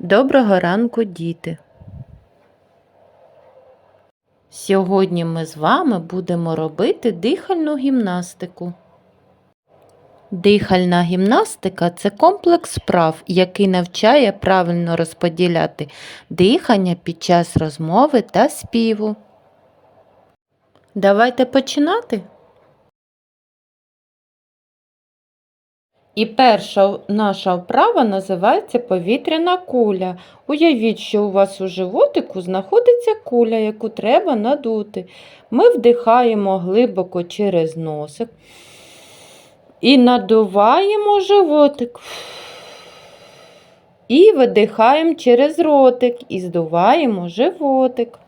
Доброго ранку, діти! Сьогодні ми з вами будемо робити дихальну гімнастику. Дихальна гімнастика це комплекс справ, який навчає правильно розподіляти дихання під час розмови та співу. Давайте починати. І перша наша вправа називається повітряна куля. Уявіть, що у вас у животику знаходиться куля, яку треба надути. Ми вдихаємо глибоко через носик і надуваємо животик. І видихаємо через ротик і здуваємо животик.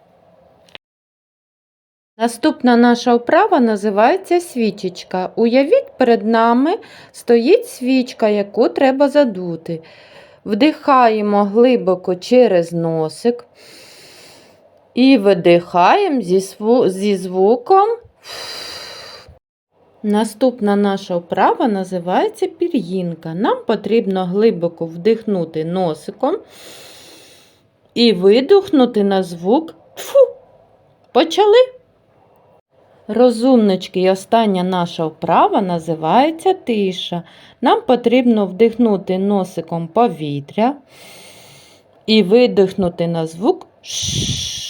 Наступна наша вправа називається свічечка. Уявіть, перед нами стоїть свічка, яку треба задути. Вдихаємо глибоко через носик і видихаємо зі, сву- зі звуком. Наступна наша вправа називається пір'їнка. Нам потрібно глибоко вдихнути носиком і видихнути на звук тфу. Почали. Розумнички, і остання наша вправа називається тиша. Нам потрібно вдихнути носиком повітря і видихнути на звук ш.